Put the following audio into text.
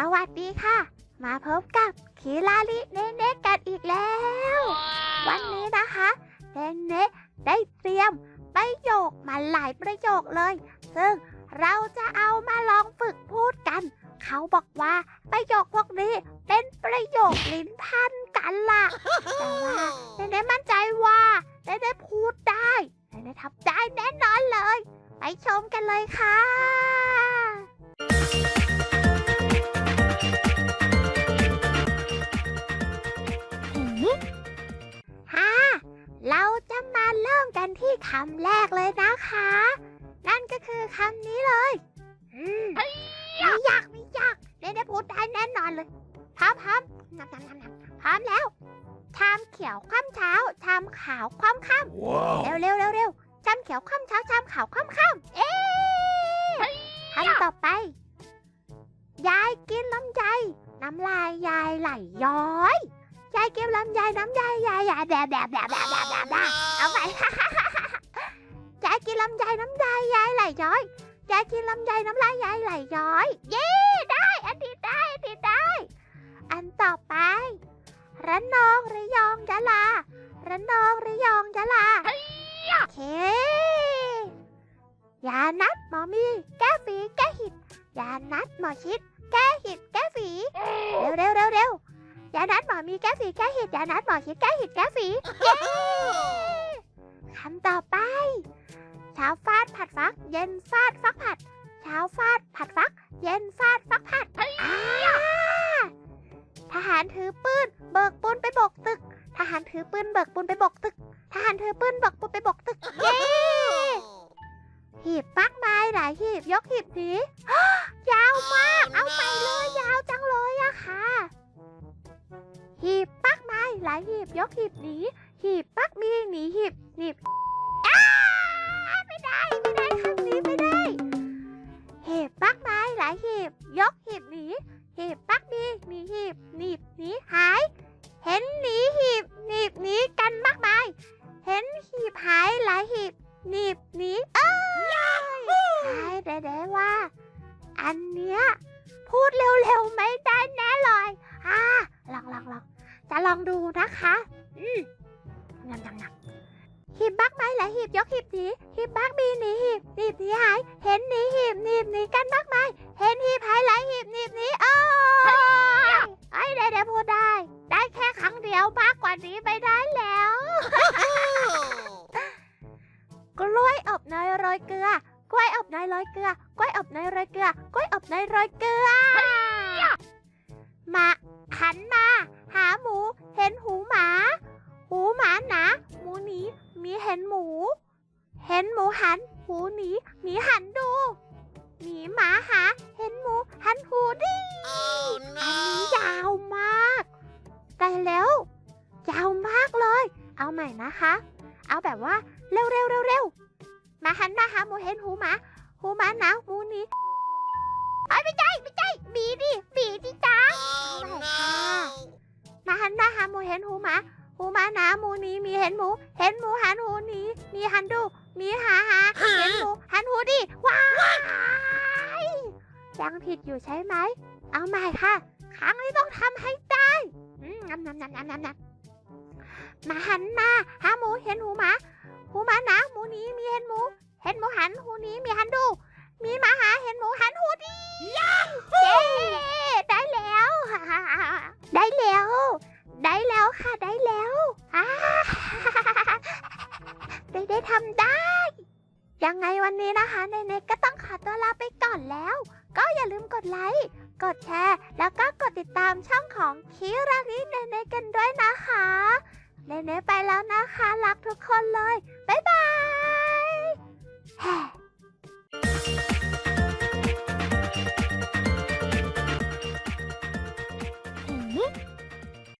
สวัสดีค่ะ มาพบกับคิลาลิเนเน่กันอีกแล้ว วันนี้นะคะเนเน่ได้เตรียมประโยคมาหลายประโยคเลย ซึ่งเราจะเอามาลองฝึกพูดกัน เขาบอกว่าประโยคพวกนี้เป็นประโยคลิ้นพันกันล่ะ แต่ว่าเนเน่มั่นใจว่าเนเน่พูดได้เนเน่ทำได้แน่นอนเลย ไปชมกันเลยค่ะ ฮ่าเราจะมาเริ่มกันที่คำแรกเลยนะคะ นั่นก็คือคำนี้เลยอืมไม่ยากไม่ยากเนได้พูดได้แน่นอนเลยพร้อมพร้อมนำนำนำนำพร้อมแล้ว ชามเขียวคว่ำเช้า ชามขาวคว่ำค่ำ Wow. เร็วเร็วเร็วเร็วชามเขียวคว่ำเช้า ชามขาวคว่ำค่ำเอ๊ะคำต่อไป ยายกินลำไยน้ำลายยายไหลย้อย ยายกินลำไยน้ำยายยายยายแบบแบบแบบแบบแบบแบบแบบเอาไป ยายกินลำไยน้ำยายยายไหลย้อยยายกินลำไยน้ำลายยายไหลย้อย เย้ได้ อันนี้ได้อันนี้ได้ อันต่อไประนองระยองยะลาระนองระยองยะลาโอเคยานัดหมอมีแก้ฝีแก้หิดยานัดหมอชิด แก้หิดแก้ฝี เร็วเร็วเร็วเร็ว ยานัดหมอมีแก้ฝีแก้หิดยานัดหมอชิดแก้หิดแก้ฝีเย้คำต่อไปเช้าฟาดผัดฟัก เย็นฟาดฟักผัด เช้าฟาดผัดฟัก เย็นฟาดฟักผัดอ่าทหารถือปืนเบิกปูนไปโบกตึก ทหารถือปืนเบิกปูนไปโบกตึก ทหารถือปืนเบิกปูนไปโบกตึกเย้หีบมากมายหลายหีบยกหีบหนียาวมากเอา บยกหีบหนีหีบปักมีหนีหีบหนีบไม่ได้ไม่ได้คำนี้ไม่ได้หีบมากมายหลายหีบยกหีบหนีหีบปักมีหนีหีบหนีบหนีหาย เห็นหนีหีบหนีบหนีกันมากมาย เห็นหีบหายหลายหีบหนีบหนีเอ้ยหายแด้ๆว่า อันเนี้ยพูดเร็วๆไม่ได้แน่เลยอ่าลองลองลอง จะลองดูนะคะอืมงำงำงำหีบบักไม้หลายหีบยกหีบหนีหีบบักมีหนีหีบหนีบหนีหาย เห็นหนีหีบหนีบหนีกันมากมายเห็นหีบหายหลายหีบหนีบหนีโอ้ยไอ้เด็พูดได้ ได้แค่ครั้งเดียวมากกว่านี้ไม่ได้แล้ว กล้วยอบเนยโรยเกลือกล้วยอบเนยโรยเกลือกล้วยอบเนยโรยเกลือกล้วยอบเนยโรยเกลือ มีเห็นหมู เห็นหมูหัน หูหนีหมีหันดูหมีหมาหา เห็นหมูหันหูดิ Oh อันนี้ยาวมากแต่แล้ว ยาวมากเลย เอาใหม่นะคะ เอาแบบว่าเร็วเร็วเร็วเร็วมาหันมาหาหมูเห็นหูหมา หูหมาหนาวหมูหนี้ไอ้ยไม่ใช่ไม่ใช่บีดิบีดิจ้า Oh no! มาหันมาหาหมูเห็นหูหมา หูหมาหนาหมูหนี้มีเห็นหมู เห็นหมูหันหูหนี้มีหันดู มีหาหาเห็นหมูหันหูดิว้ายยังผิดอยู่ใช่ไหม เอาใหม่ค่ะ ครั้งนี้ต้องทำให้ได้อืมงำงำงำงำงำงำมาหันมาหาหมูเห็นหูหมาหูหมาหนาหมูหนี้มีเห็นหมู เห็นหมูหันหูหนี้มีหันดู มีหมาหาเห็นหมูหันหูดีเย้ไได้แล้วค่ะได้แล้วได้ได้ทำได้ ยังไงวันนี้นะคะเนๆก็ต้องขอตัวลาไปก่อนแล้ว ก็อย่าลืมกดไลค์ กดแชร์ แล้วก็กดติดตามช่องของคิราริเนเนกันด้วยนะคะเนเนไปแล้วนะคะ รักทุกคนเลย บ๊ายบาย